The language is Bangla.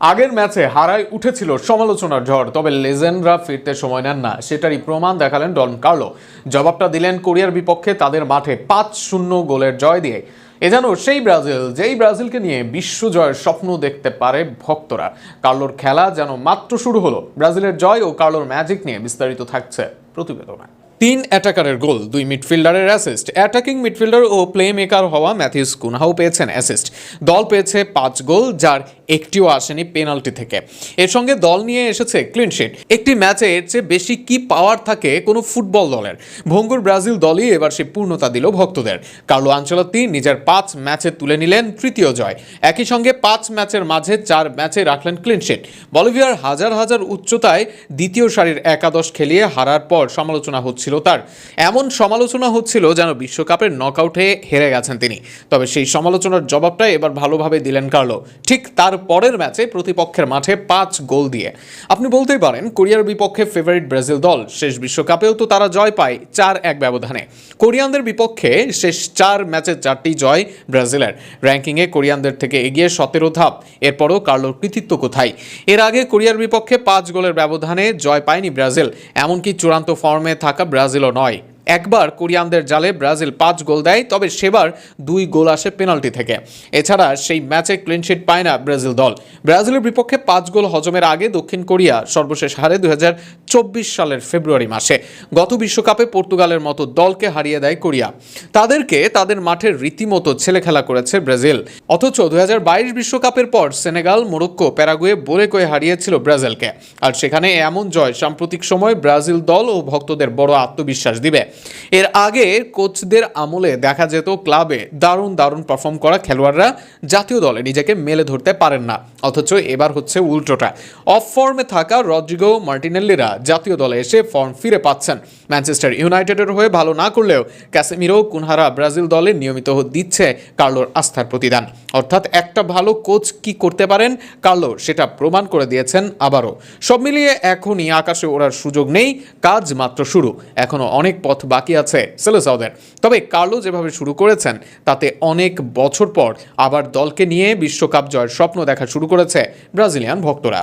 আগের ম্যাচে হারায় উঠেছিল সমালোচনার ঝড়, তবে লেজেন্ডরা ফিরতে সময় নেন না, সেটারই প্রমাণ দেখালেন ডন কার্লো। জবাবটা দিলেন কোরিয়ার বিপক্ষে তাদের মাঠে পাঁচ শূন্য গোলের জয় দিয়ে। এ যেন সেই ব্রাজিল, যেই ব্রাজিলকে নিয়ে বিশ্ব জয়ের স্বপ্ন দেখতে পারে ভক্তরা। কার্লোর খেলা যেন মাত্র শুরু হলো। ব্রাজিলের জয় ও কার্লোর ম্যাজিক নিয়ে বিস্তারিত থাকছে প্রতিবেদনায় তিন অ্যাটাকারের গোল, দুই মিডফিল্ডারের অ্যাসিস্ট অ্যাটাকিং মিডফিল্ডার ও প্লে মেকার হওয়া ম্যাথিউস কুনহাও পেয়েছেন অ্যাসিস্ট দল পেয়েছে পাঁচ গোল, যার একটিও আসেনি পেনাল্টি থেকে। এর সঙ্গে দল নিয়ে এসেছে ক্লিনশিট একটি ম্যাচে এর চেয়ে বেশি কি পাওয়ার থাকে কোনো ফুটবল দলের? ভঙ্গুর ব্রাজিল দলই এবার সে পূর্ণতা দিল ভক্তদের। কার্লো আঞ্চলত্তি নিজের পাঁচ ম্যাচে তুলে নিলেন তৃতীয় জয়। একই সঙ্গে পাঁচ ম্যাচের মাঝে চার ম্যাচে রাখলেন ক্লিনশিট বলিভিয়ার হাজার হাজার উচ্চতায় দ্বিতীয় সারির একাদশ খেলিয়ে হারার পর সমালোচনা হচ্ছিল তার। এমন সমালোচনা হচ্ছিল যেন বিশ্বকাপের নকআউটে হেরে গেছেন তিনি। তবে সেই সমালোচনার জবাবটা এবার ভালোভাবে দিলেন কার্লো। ঠিক তার পরের ম্যাচে প্রতিপক্ষের মাঠে পাঁচ গোল দিয়ে। আপনি বলতেই পারেন, কোরিয়ার বিপক্ষে ফেভারিট ব্রাজিল দল। শেষ বিশ্বকাপেও তো তারা জয় পায় চার এক ব্যবধানে। কোরিয়ানদের বিপক্ষে শেষ চার ম্যাচে চারটি জয় ব্রাজিলের। র্যাঙ্কিংয়ে কোরিয়ানদের থেকে এগিয়ে সতেরো ধাপ। এরপরও কার্লোর কৃতিত্ব কোথায়? এর আগে কোরিয়ার বিপক্ষে পাঁচ গোলের ব্যবধানে জয় পায়নি ব্রাজিল। এমনকি চূড়ান্ত ফর্মে থাকা ব্রাজিলও নয়। একবার কোরিয়ানদের জালে ব্রাজিল পাঁচ গোল দেয়, তবে সেবার দুই গোল আসে পেনাল্টি থেকে। এছাড়া সেই ম্যাচে ক্লিনশিট পায় না ব্রাজিল দল। ব্রাজিলের বিপক্ষে পাঁচ গোল হজমের আগে দক্ষিণ কোরিয়া সর্বশেষ হারে দুই সালের ফেব্রুয়ারি মাসে। গত বিশ্বকাপে পর্তুগালের মতো দলকে হারিয়ে দেয় কোরিয়া। তাদেরকে তাদের মাঠের রীতিমতো ছেলে খেলা করেছে ব্রাজিল। অথচ দুই বিশ্বকাপের পর সেনেগাল, মোরক্কো, প্যারাগুয়ে বলে কয়ে হারিয়েছিল ব্রাজিলকে। আর সেখানে এমন জয় সাম্প্রতিক সময় ব্রাজিল দল ও ভক্তদের বড় আত্মবিশ্বাস দিবে। এর আগে কোচদের আমলে দেখা যেত ক্লাবে দারুণ দারুণ পারফর্ম করা খেলোয়াড়রা জাতীয় দলে নিজেকে মেলে ধরতে পারেন না। অথচ এবার হচ্ছে উল্টোটা। অফ ফর্মে থাকা রদ্রিগো মার্টিনেল্লিরা জাতীয় দলে এসে ফর্ম ফিরে পাচ্ছেন। ম্যানচেস্টার ইউনাইটেডের হয়ে ভালো না করলেও ক্যাসেমিরো কুনহারা ব্রাজিল দলে নিয়মিত দিচ্ছে কার্লোর আস্থার প্রতিদান। অর্থাৎ একটা ভালো কোচ কি করতে পারেন কার্লো সেটা প্রমাণ করে দিয়েছেন আবারও। সব মিলিয়ে এখনই আকাশে ওড়ার সুযোগ নেই, কাজ মাত্র শুরু। এখনও অনেক পথ বাকি আছে সেলেসাউদের তবে কার্লো যেভাবে শুরু করেছেন, তাতে অনেক বছর পর আবার দলকে নিয়ে বিশ্বকাপ জয়ের স্বপ্ন দেখা শুরু করেছে ব্রাজিলিয়ান ভক্তরা।